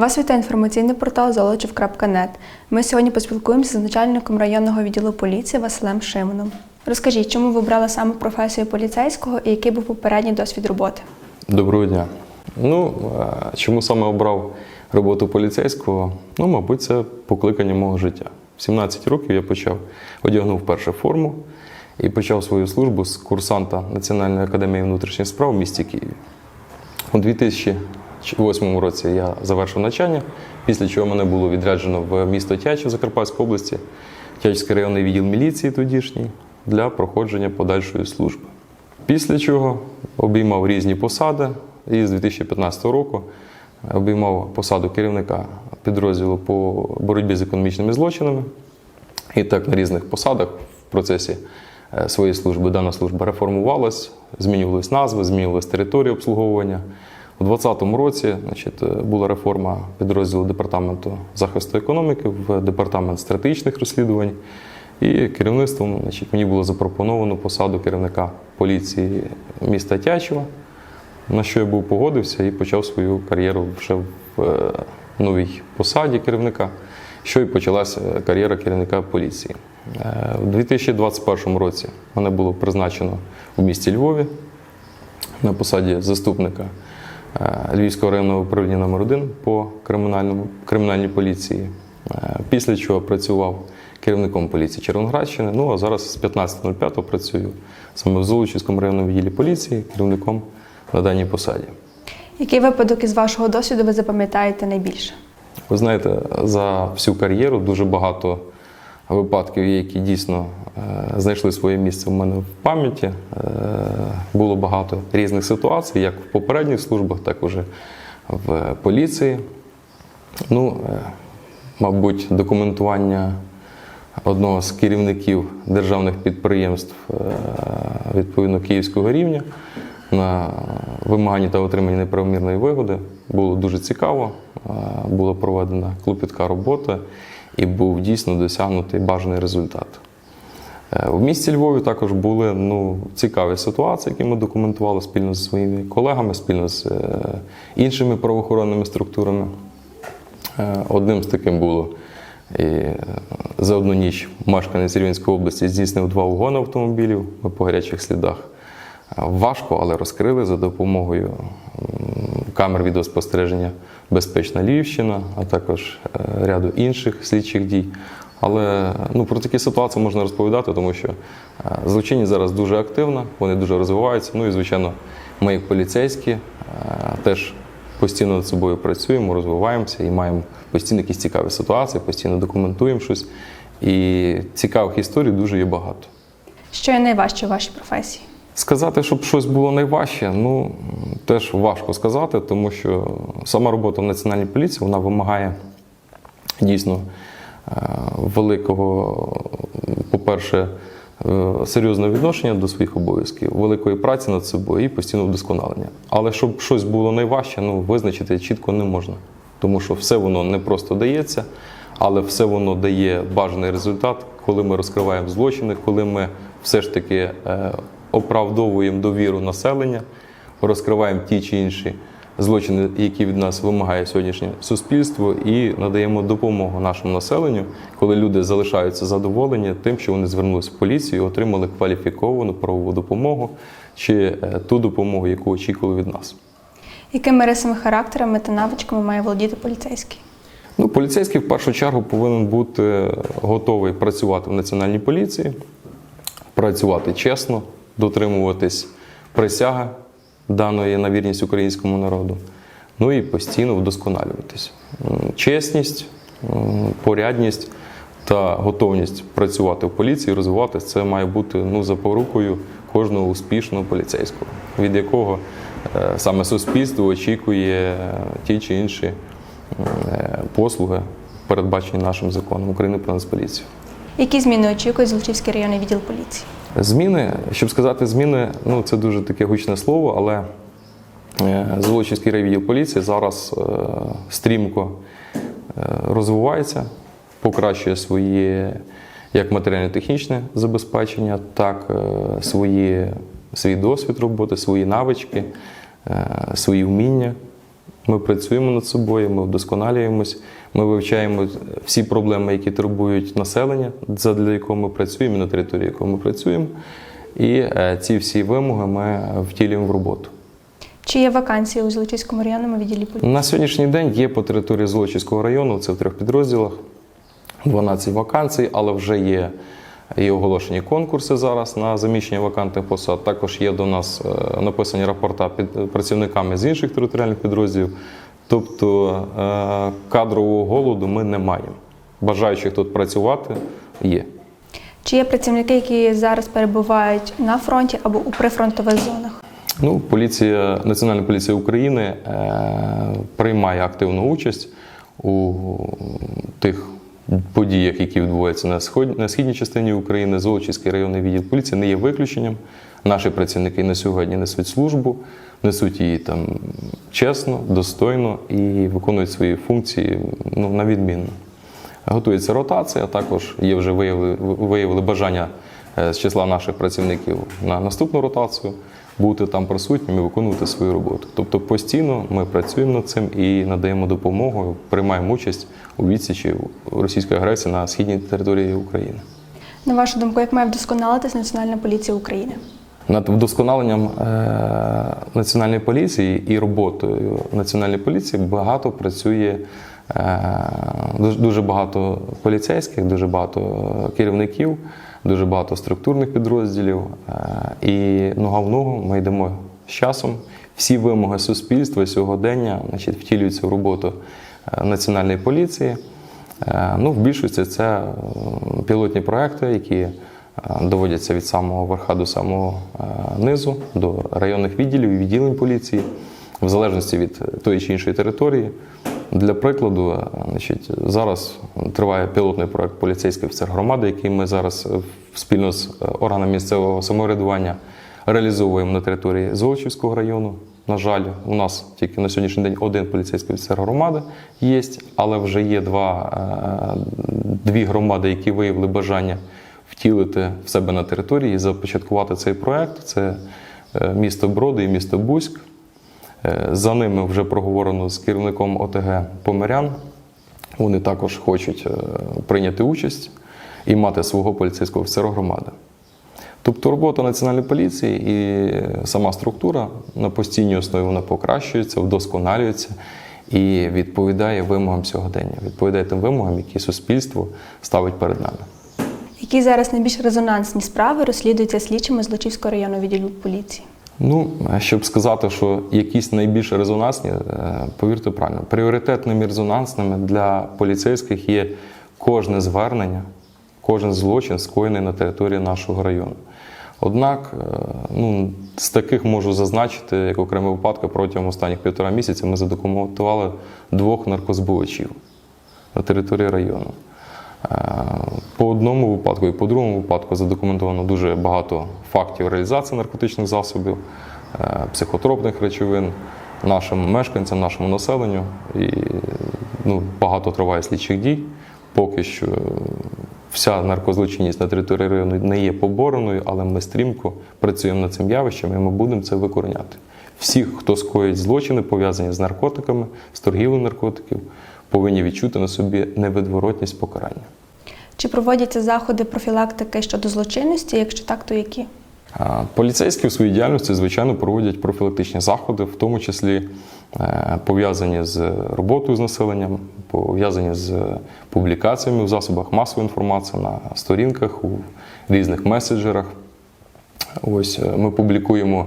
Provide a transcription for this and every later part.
Вас вітає інформаційний портал золочів.нет. Ми сьогодні поспілкуємося з начальником районного відділу поліції Василем Шимоном. Розкажіть, чому ви обрали саме професію поліцейського і який був попередній досвід роботи? Доброго дня. Ну, чому саме обрав роботу поліцейського? Ну, мабуть, це покликання мого життя. В 17 років я почав одягнув першу форму і почав свою службу з курсанта Національної академії внутрішніх справ в місті Києві. У 2008 році я завершив навчання, після чого мене було відряджено в місто Тячів Закарпатської області, Тячівський районний відділ міліції тодішній для проходження подальшої служби. Після чого обіймав різні посади і з 2015 року обіймав посаду керівника підрозділу по боротьбі з економічними злочинами. І так на різних посадах в процесі е, своєї служби дана служба реформувалась, змінювались назви, змінювалась територія обслуговування. У 2020 році значить, е, була реформа підрозділу департаменту захисту економіки в департамент стратегічних розслідувань. І керівництвом значить, мені було запропоновано посаду керівника поліції міста Тячева, на що я був погодився і почав свою кар'єру вже в е, новій посаді керівника, що і почалася кар'єра керівника поліції. Е, У 2021 році мене було призначено у місті Львові на посаді заступника Львівського районного управління номер 1 по кримінальній поліції. Е, Після чого працював керівником поліції Червоноградщини. Ну а зараз з 15.05 працюю саме в Золочівському районному відділі поліції керівником на даній посаді. Який випадок із вашого досвіду ви запам'ятаєте найбільше? Ви знаєте, за всю кар'єру дуже багато випадків, які дійсно е, знайшли своє місце в мене в пам'яті. Е, Було багато різних ситуацій, як в попередніх службах, так і вже в поліції. Ну, е, мабуть, документування одного з керівників державних підприємств відповідно київського рівня на вимаганні та отриманні неправомірної вигоди було дуже цікаво. Була проведена клопітка робота і був дійсно досягнутий бажаний результат. Е, В місті Львові також були ну, цікаві ситуації, які ми документували спільно зі своїми колегами, спільно з е, іншими правоохоронними структурами. Е, Одним з таким було і за одну ніч мешканець Рівненської області здійснив два угони автомобілів ми по гарячих слідах. Важко, але розкрили за допомогою камер відеоспостереження Безпечна Львівщина, а також е, ряду інших слідчих дій. Але ну, про такі ситуації можна розповідати, тому що е, злочинність зараз дуже активна, вони дуже розвиваються. Ну і, звичайно, ми, як поліцейські, е, теж постійно над собою працюємо, розвиваємося і маємо постійно якісь цікаві ситуації, постійно документуємо щось. І цікавих історій дуже є багато. Що є найважче в вашій професії? Сказати, щоб щось було найважче, ну теж важко сказати, тому що сама робота в національній поліції вона вимагає дійсно е, великого, по-перше, е, серйозного відношення до своїх обов'язків, великої праці над собою і постійного вдосконалення. Але щоб щось було найважче, ну визначити чітко не можна, тому що все воно не просто дається, але все воно дає бажаний результат, коли ми розкриваємо злочини, коли ми все ж таки е, оправдовуємо довіру населення, розкриваємо ті чи інші злочини, які від нас вимагає сьогоднішнє суспільство, і надаємо допомогу нашому населенню, коли люди залишаються задоволені тим, що вони звернулися в поліцію і отримали кваліфіковану правову допомогу чи е, ту допомогу, яку очікували від нас. Якими рисами характерами та навичками має володіти поліцейський? Ну, поліцейський в першу чергу повинен бути готовий працювати в національній поліції, працювати чесно, дотримуватись присяги даної на вірність українському народу, ну і постійно вдосконалюватись. Чесність, порядність та готовність працювати в поліції, розвиватися це має бути ну, запорукою кожного успішного поліцейського, від якого е, саме суспільство очікує е, ті чи інші е, послуги, передбачені нашим законом України про Нацполіцію. Які зміни очікує Золочівський районний відділ поліції? Зміни, щоб сказати зміни, ну це дуже таке гучне слово, але е, Золочівський райвідділ поліції зараз е, стрімко е, розвивається, покращує свої як матеріально-технічне забезпечення, так свої, свій досвід роботи, свої навички, свої вміння. Ми працюємо над собою, ми вдосконалюємось, ми вивчаємо всі проблеми, які турбують населення, задля якого ми працюємо, на території якого ми працюємо. І е, ці всі вимоги ми втілюємо в роботу. Чи є вакансії у Золочівському районному відділі поліції? На сьогоднішній день є по території Золочівського району, це в трьох підрозділах, 12 вакансій, але вже є і оголошені конкурси зараз на заміщення вакантних посад. Також є до нас е, написані рапорта під працівниками з інших територіальних підрозділів. Тобто е, кадрового голоду ми не маємо. Бажаючих тут працювати є. Чи є працівники, які зараз перебувають на фронті або у прифронтових зонах? Ну, поліція, Національна поліція України е, приймає активну участь у тих подіях, які відбуваються на, сход, на східній частині України. Золочівський районний відділ поліції не є виключенням. Наші працівники на сьогодні несуть службу, несуть її там чесно, достойно і виконують свої функції ну, на відмінно. Готується ротація, також є вже виявили, виявили бажання е, з числа наших працівників на наступну ротацію бути там присутніми, виконувати свою роботу. Тобто постійно ми працюємо над цим і надаємо допомогу, приймаємо участь у відсічі російської агресії на східній території України. На вашу думку, як має вдосконалитись Національна поліція України? Над вдосконаленням е, національної поліції і роботою національної поліції багато працює дуже, дуже багато поліцейських, дуже багато керівників, дуже багато структурних підрозділів. Е, і нога в ногу ми йдемо з часом. Всі вимоги суспільства сьогодення значить, втілюються в роботу е, національної поліції. Е, Ну, в більшості це е, пілотні проекти, які е, доводяться від самого верха до самого е, низу, до районних відділів і відділень поліції, в залежності від тої чи іншої території. Для прикладу, е, значить, зараз триває пілотний проект поліцейський офіцер громади, який ми зараз е, спільно з е, органами місцевого самоврядування реалізовуємо на території Золочівського району. На жаль, у нас тільки на сьогоднішній день один поліцейський офіцер громади є, але вже є два, дві громади, які виявили бажання втілити в себе на території і започаткувати цей проект. Це місто Броди і місто Бузьк. Е, За ними вже проговорено з керівником ОТГ Помирян. Вони також хочуть е, прийняти участь і мати свого поліцейського офіцера громади. Тобто робота національної поліції і сама структура на постійній основі вона покращується, вдосконалюється і відповідає вимогам сьогодення, відповідає тим вимогам, які суспільство ставить перед нами. Які зараз найбільш резонансні справи розслідуються слідчими Злочівського районного відділу поліції? Ну, щоб сказати, що якісь найбільш резонансні, е, повірте правильно, пріоритетними резонансними для поліцейських є кожне звернення, кожен злочин, скоєний на території нашого району. Однак, е, ну, з таких можу зазначити, як окремі випадки, протягом останніх півтора місяця ми задокументували двох наркозбувачів на території району. Е, По одному випадку і по другому випадку задокументовано дуже багато фактів реалізації наркотичних засобів, е, психотропних речовин нашим мешканцям, нашому населенню. І ну, багато триває слідчих дій. Поки що вся наркозлочинність на території району не є побореною, але ми стрімко працюємо над цим явищем і ми будемо це викореняти. Всіх, хто скоїть злочини, пов'язані з наркотиками, з торгівлею наркотиків, повинні відчути на собі невідворотність покарання. Чи проводяться заходи профілактики щодо злочинності? Якщо так, то які? Поліцейські в своїй діяльності, звичайно, проводять профілактичні заходи, в тому числі е, пов'язані з роботою з населенням, пов'язані з публікаціями в засобах масової інформації на сторінках, у різних меседжерах. Ось е, ми публікуємо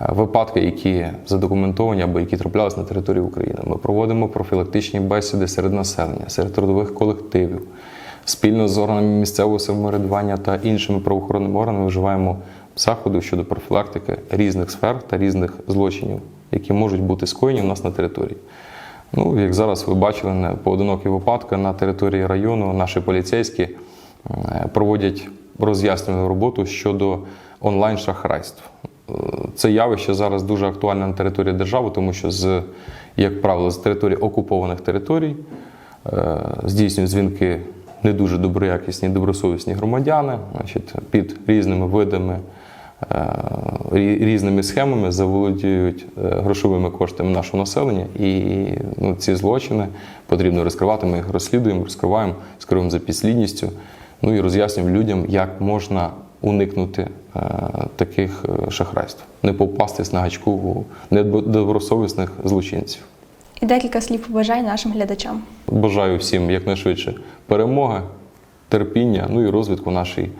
випадки, які задокументовані або які траплялись на території України. Ми проводимо профілактичні бесіди серед населення, серед трудових колективів. Спільно з органами місцевого самоврядування та іншими правоохоронними органами вживаємо заходи щодо профілактики різних сфер та різних злочинів, які можуть бути скоєні у нас на території. Ну, як зараз ви бачили, не поодинокі випадки на території району наші поліцейські е, проводять роз'яснювальну роботу щодо онлайн-шахрайств. Це явище зараз дуже актуальне на території держави, тому що, з, як правило, з території окупованих територій е, здійснюють дзвінки не дуже доброякісні, добросовісні громадяни, значить, під різними видами е, різними схемами заволодіють е, грошовими коштами нашого населення, і ну, ці злочини потрібно розкривати. Ми їх розслідуємо, розкриваємо, скеруємо за підслідністю. Ну і роз'яснюємо людям, як можна уникнути е, таких е, шахрайств, не попастись на гачку недобросовісних злочинців. І декілька слів побажань нашим глядачам. Бажаю всім якнайшвидше перемоги, терпіння, ну і розвитку нашій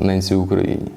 ненці ненці Україні.